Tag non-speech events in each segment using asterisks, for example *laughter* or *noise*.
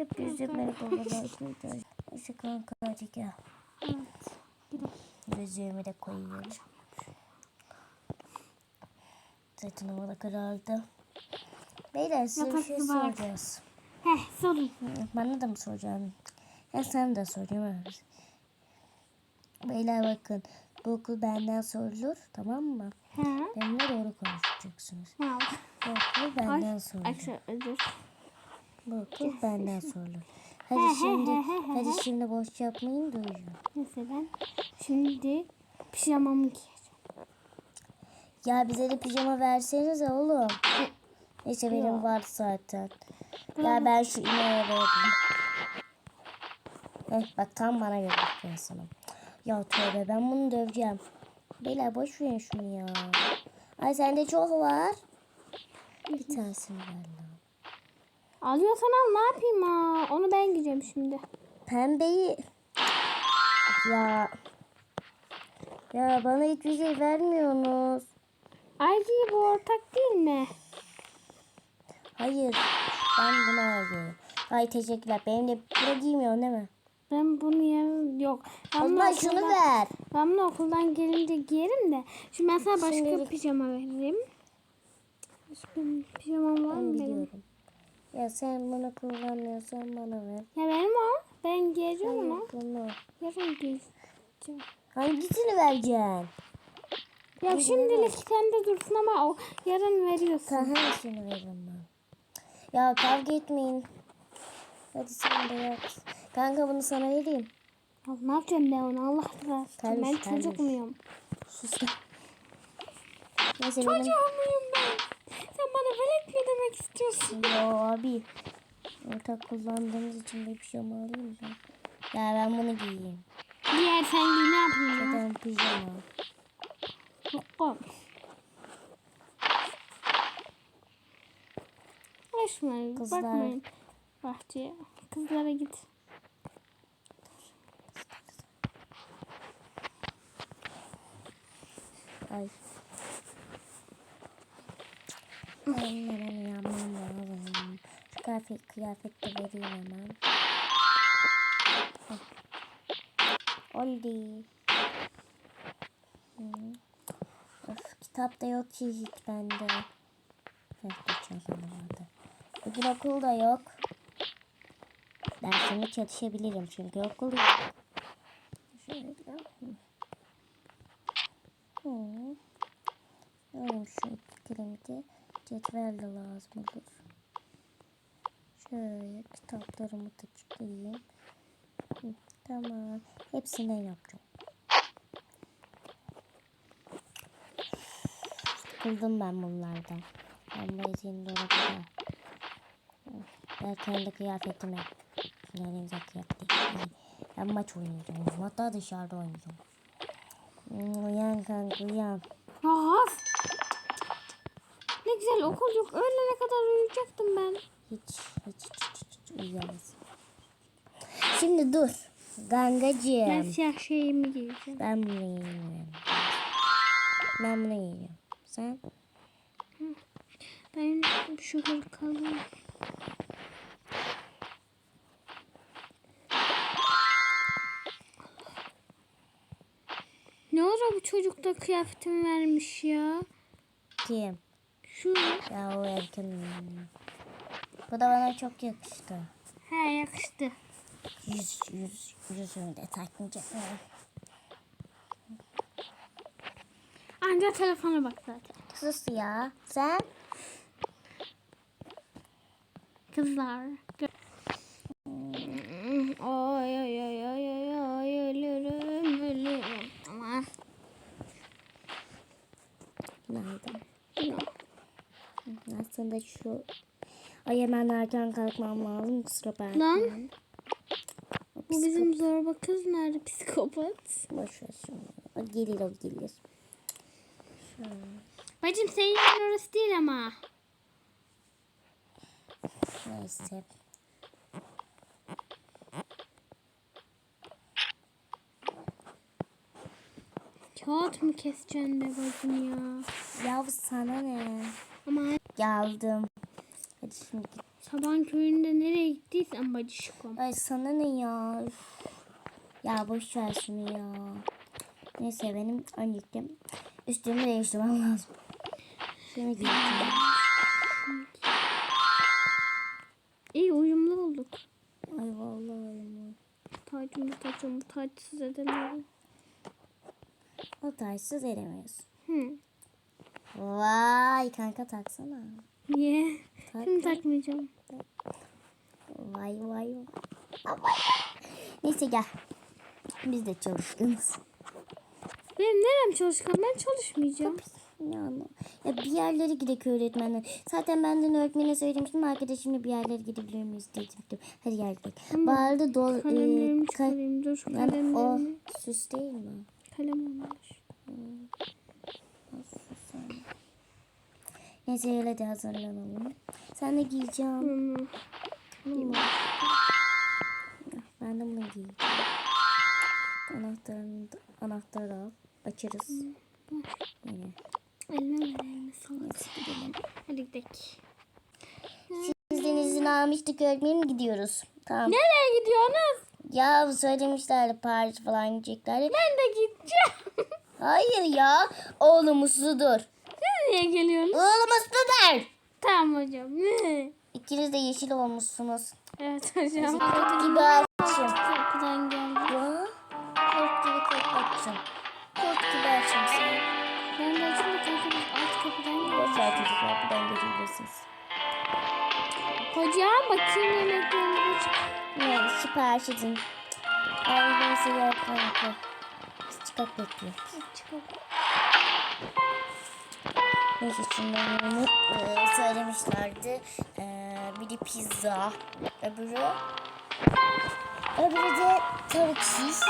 Hep yüzüm merhabalar. *laughs* Neyse kanka hadi gel. Evet. Gidelim. Gözlüğümü de koyuyorum. Zaten hava karardı. Beyler size bir şey soracağız. Heh sorun. Bana da mı soracaksın? Ya sen de sorayım. Beyler bakın. Bu okul benden sorulur. Tamam mı? He. Benimle doğru konuşacaksınız. Ha. Bu okul benden sorulur. Akşam özür. Okul benden sorulur. Hadi şimdi, hadi şimdi boş yapmayın da uyuyun. Neyse ben şimdi pijamamı giyeceğim. Ya bize de pijama versenize oğlum. Neyse benim Yok. var zaten. Ya ben şu ineğe vereyim. Heh, bak tam bana göre ben sana. Ya tövbe ben bunu döveceğim. Beyler boş verin şunu ya. Ay sende çok var. Bir tanesini ver lan. Alıyorsan al ne yapayım ha? Onu ben giyeceğim şimdi. Pembeyi ya ya bana hiçbir şey vermiyorsunuz. Ayrıca bu ortak değil mi? Hayır ben bunu alıyorum. Ay teşekkürler. Benim de bunu giymiyorsun değil mi? Ben bunu yarın yok. Ben şunu okuldan- ver. Ben bunu okuldan gelince giyerim de. Şimdi ben sana başka Şimdilik- pijama vereyim. Başka pijamam var mı benim? biliyorum. Ya sen bunu kullanmıyorsan bana ver. Ya benim o. Ben Hayır, onu. bunu. Yarın giyeceğim. Hangisini vereceksin? Ya şimdilik sende dursun ama o yarın veriyorsun. Sen hangisini veririm ben? Ya kavga etmeyin. Hadi sen de yat. Kanka bunu sana vereyim. Ya ne yapacağım ben onu Allah razı Termiş, Ben çocuk muyum? Sus. Neyse Çocuğum muyum ben? Sen bana velet mi demek istiyorsun? Yo abi. Ortak kullandığımız için bir pijama alayım ben. Ya ben bunu giyeyim. Diğer sen giy ne yapayım ya? Zaten pijama. Yok. Uğraşmayın. Kızlar. Bakmayın. Bahçeye. Kızlara git. Ay. Hemen yapmam lazım. Şu kıyafet, kıyafet de vereyim hemen. Oldu. Hı. Of, kitap da yok ki hiç bende. Heh, geçen vardı. Bugün okulda yok. Dersimi çalışabilirim çünkü okul yok. Şöyle. Hı. Alayım şu cetvel de lazım olur. Şöyle kitaplarımı da çıkarayım. Hı, tamam. Hepsinden yapacağım. Sıkıldım ben bunlardan. Ben eziyeni dolabı Ben kendi kıyafetimi Finalimize kıyafet. Ben maç oynayacağım. Hatta dışarıda oynayacağım. Uyan kanka uyan. Of. Güzel okul yok. Öğlene kadar uyuyacaktım ben. Hiç hiç hiç hiç, hiç uyuyamaz. Şimdi dur. Gangacığım. Ben Ben, siyah şeyimi giyeceğim. bunu giyiyorum. Ben bunu giyiyorum. Sen? Ben şu hırkalıyım. Ne ara bu çocuk da kıyafetimi vermiş ya? Kim? Şu. Ya o erken. Bu da bana çok yakıştı. He yakıştı. Yüz, yüz, yüzümü de takmayacak. Anca telefona bak zaten. Sus ya. Sen? Kızlar. Aslında şu... Ay hemen erken kalkmam lazım. Kusura bakma. Lan. Bu bizim zorba kız nerede psikopat? Boş ver şunu. O gelir o gelir. Bacım senin yerin orası değil ama. Neyse. Kağıt mı keseceksin be bacım ya? Ya sana ne? Ama Geldim. Hadi şimdi git. Saban köyünde nereye gittiysen bacışkom. Ay sana ne ya? Üf. Ya boş ver şunu ya. Neyse benim öncelikle üstümü değiştirmem lazım. Şunu giyeceğim. İyi uyumlu olduk. Ay vallahi. Tacımı tacımı taçsız edelim. O taşsız edemiyorsun. Hı. Vay kanka taksana. Niye? Tak. Şimdi takmayacağım. Vay vay vay. Neyse gel. Biz de çalışkınız. Benim nerem çalışkan? Ben çalışmayacağım. Yani, ya bir yerlere gidek öğretmenler. Zaten benden öğretmene söylemiştim. Arkadaşımla bir yerlere gidebilir miyiz dedim. Hadi gel gidelim. Bağırdı dol. e, Kalemlerimi ka- çıkarayım. Dur yani o kalemlerimi. süs değil mi? Kalem olmuş. Neyse öyle de hazırlanalım. Sen de giyeceğim. Hı. Tamam. Ben de bunu giyeceğim. Anahtarını anahtarı al. Açarız. Yine. Elime ver elime gidelim. Hadi gidelim. Sizden izin almıştık öğretmenim gidiyoruz. Tamam. Nereye gidiyorsunuz? Ya söylemişlerdi Paris falan gideceklerdi. Ben de gideceğim. *laughs* Hayır ya. Oğlum usludur. Siz niye geliyorsunuz? Oğlum usludur. Tamam hocam. *laughs* İkiniz de yeşil olmuşsunuz. Evet hocam. Kurt gibi açım. Kapıdan geldi. Ya. Kurt gibi kurt açım. Kurt gibi açım sen. Ben de açayım da kanka biz alt kapıdan geldik. Boşver çocuklar buradan gelebilirsiniz. Hocam bakayım yemeklerine bak. Ne sipariş edin. Ay neyse ya kanka. Biz çıkak bekliyoruz. Çıkalım. Neyse şunları e, söylemişlerdi. E, biri pizza, öbürü öbürü de tavuk şiş.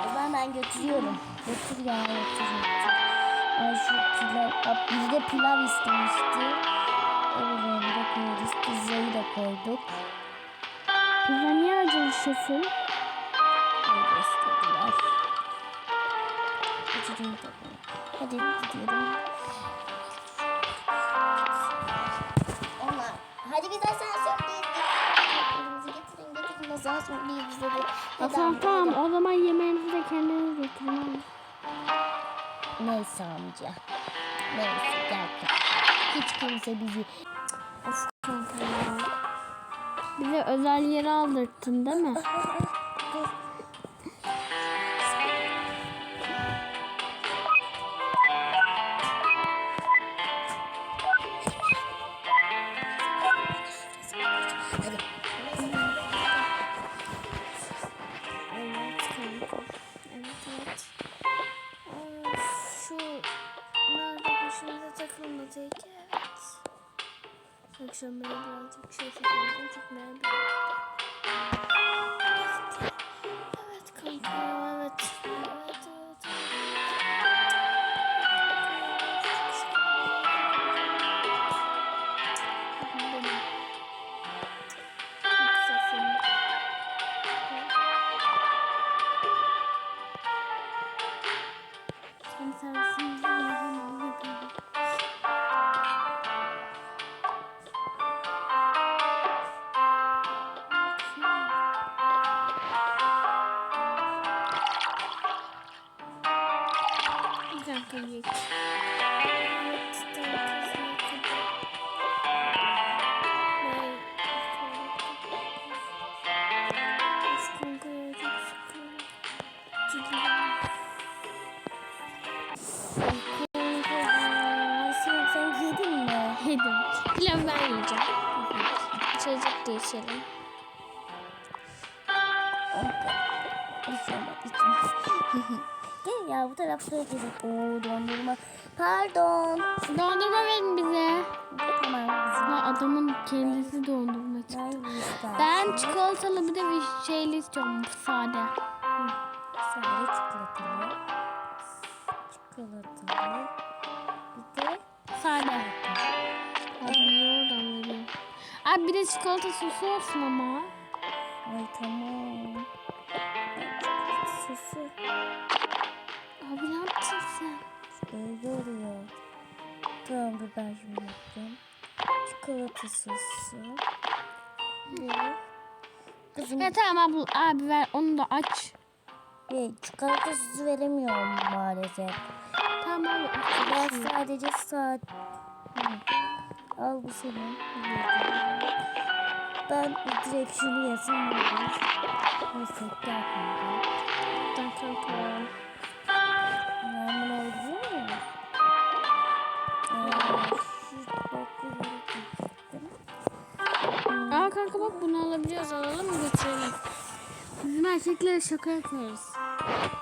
O zaman ben götürüyorum. Götür ya götür. Ay şu pilav, Aa, biri de pilav istemişti. Öbürünü de koyuyoruz. Pizzayı da koyduk. Pizza niye acılı şefim? Öyle istediler. De bunu. Hadi gidiyorum. Onlar. Hadi biz asansördeyiz. Elimizi getirin getirin asansördeyiz dedi. Ya tamam tamam o zaman yemeğinizi de kendiniz getirin. Neyse amca. Neyse gel. Hiç kimse bizi... Of Kanka ya. Bize özel yere aldırttın değil mi? Nerede başımıza takılmadık evet. Akşam böyle birazcık şey yapalım. Çok merak Evet. Evet kanka Mi? Yedim. Pilav ben yiyeceğim. İçecek de içelim. İçme içme. Gel ya bu tarafta gezelim. Oo dondurma. Pardon. Dondurma verin bize. Tamam. Ya adamın kendisi dondurma çıktı. Ben çikolatalı bir de bir şeyli istiyorum. Sade. Sade çikolatalı. Çikolatalı. Bir de Sade. Adam niye oradan veriyor? Abi bir de çikolata sosu olsun ama. Ay tamam. Çikolata sosu. Abi ne yaptın sen? Böyle oluyor. Tamam ben şimdi yapacağım. Çikolatasız. Bu. Kızım Ya tamam abla, abi ver onu da aç. e, çikolatasız veremiyorum maalesef. Tamam abi aç. Ben sadece saat... Hı. Al bu senin. Ben direkt şunu olur. Neyse gel kanka. Tamam tamam. Kanka bak bunu alabiliyoruz alalım mı götürelim. Bizim erkeklere şaka yaparız.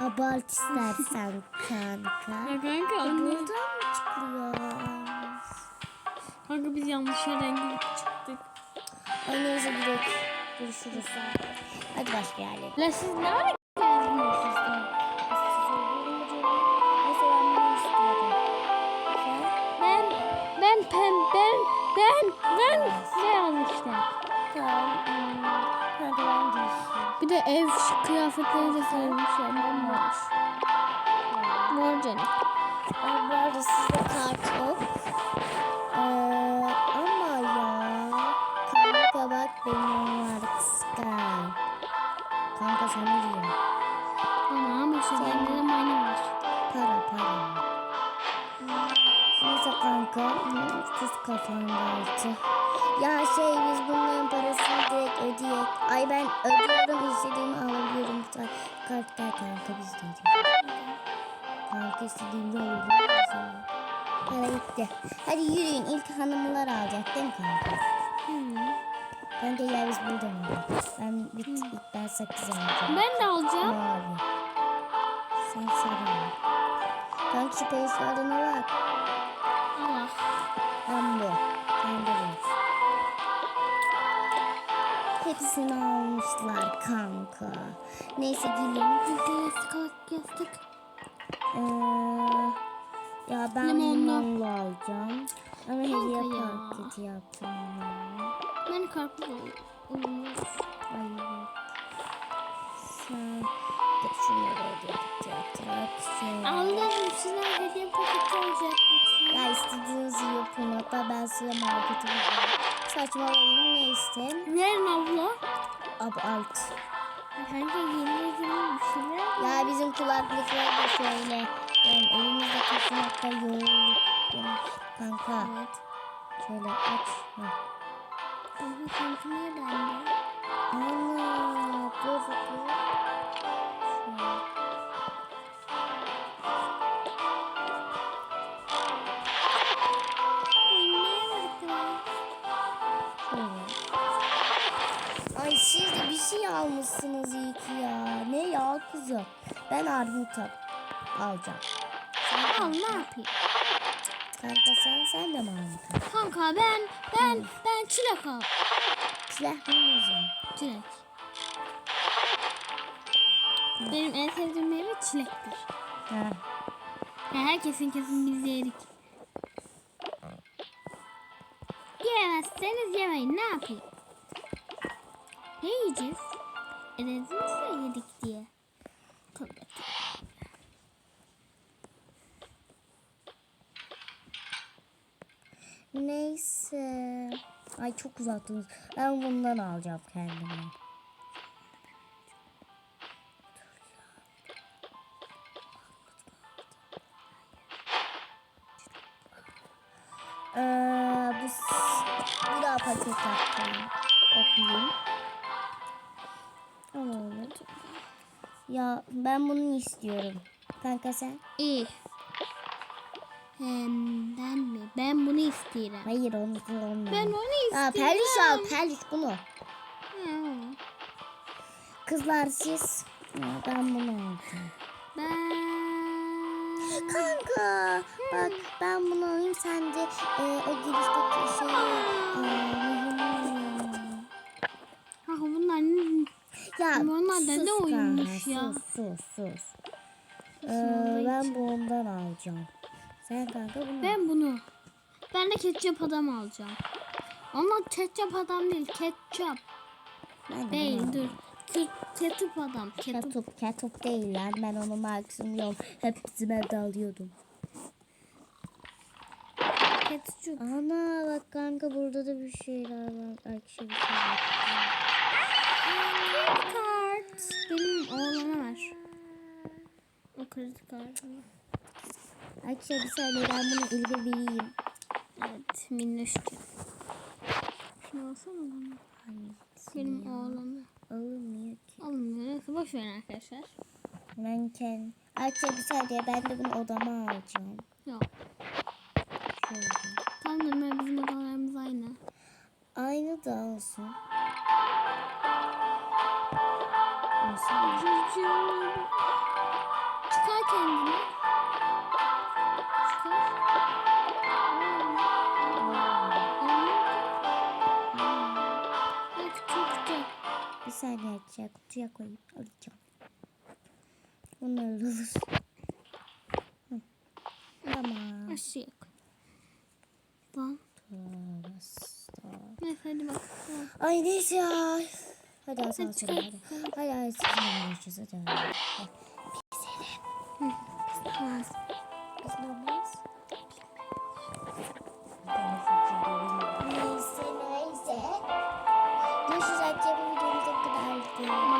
Abart istersen kanka. Ya kanka onu. Buradan mı çıkıyor? Kanka biz yanlış yerden girip çıktık. Ay neyse gidelim. Görüşürüz. Hadi başka yerlere. La siz ne ev kıyafetleri de sevmiş ya bomboş. Mor canım. Bu arada sizde kart yok. Ee, ama ya kanka bak benim var Sky. Kanka sana diyorum. Ama ama şu bende de mani var. Para para. Neyse kanka. Kız kafamda altı. Ya şey biz bunların parasını direkt ödeyek. Ay ben ödüyorum istediğimi alabiliyorum. Kartlar kanka biz de. Kanka istediğimde alabiliyorum. Para gitti. Hadi yürüyün. İlk hanımlar alacak değil mi kanka? Hmm. Kanka ya biz buradan alalım. Ben bir ilk ben sakız alacağım. Ben de alacağım. Mavi. Sen sarı. Kanka şu peyzlerine bak. Allah. Ben bu. Hepsini almışlar kanka. Neyse gelin. Yastık yastık. Ee, ya ben Limonlu. limonlu alacağım. Ama hediye ya. paketi yaptım. ya. Ben karpuz alayım. Ay evet. Sen de şunları. Şöyle. Allah'ım size hediye paketi lütfen. Ya istediğinizi yapın. Hatta ben size markete gidiyorum. Saçmalayın ne isteyin? Verin abla. Ab alt. Kanka yeni yeni bir şeyler. Ya bizim kulaklıklar da şöyle. Yani elimizde taşımakta yoğunluk. Kanka Evet. şöyle aç. Heh. Kanka kanka niye bende? Ana. Dur şey almışsınız iyi ki ya. Ne ya kızım? Ben armut al- alacağım. Al ne yapayım? Kanka sen, sen de mi armut al? Kanka ben ben ben çilek al. Silah mı o zaman? Çilek. Benim en sevdiğim meyve çilektir. Ha. Ya herkesin kesin biz yedik. Yemezseniz yemeyin ne yapayım? Ne yiyeceğiz? E dediniz ya yedik diye. Tövbe. Neyse. Ay çok uzattınız. Ben bundan alacağım kendime. Ee, bu bir daha paket yaptım. Okuyayım. Olur. Ya ben bunu istiyorum. Kanka sen? İyi. Hem ben mi? Ben bunu istiyorum. Hayır onu onu. Ben onu Aa, istiyorum. perliş al perliş bunu. Ha, Kızlar siz. Ben bunu alacağım. Ben... Kanka bak ben bunu alayım sen de e, o girişteki şey e, Ya ne sus oyunmuş ya? Sus sus sus. Ee, ben bundan alacağım. Sen kanka bunu. Ben bunu. Ben de ketçap adam alacağım. Onlar ketçap adam değil. Ketçap ben de değil. Dur. Ke- Ketçap adam. Ketçap. Ketup, ketup değil lan. Ben onun markasını biliyorum. Hep bizim evde alıyordum. Ketçap. Ana bak kanka burada da bir şeyler var. Arkadaşlar bir şey var. Kredi kart. Benim oğlana ver. O kredi kartını. Arkadaşlar bir saniye ben bunu elime vereyim. Evet minnoşçu. Şunu alsana bana. Hangisi Benim oğlanı. Alınmıyor ki. Almıyor. Neyse boş verin arkadaşlar. Ben kendim. Arkadaşlar bir saniye ben de bunu odama alacağım. Yok. Şöyle. Kandırma bizim odalarımız aynı. Aynı da olsun. Arkadaşlar kutuya koyayım. Alacağım. Bunları alır. Hı. Tamam. Aşağıya koy. Tamam. Neyse hadi bak. Ay neyse ya. Hadi asansöre çıkar. hadi. Hadi hadi sizinle görüşürüz. Hadi. hadi. Tamam. Biz normal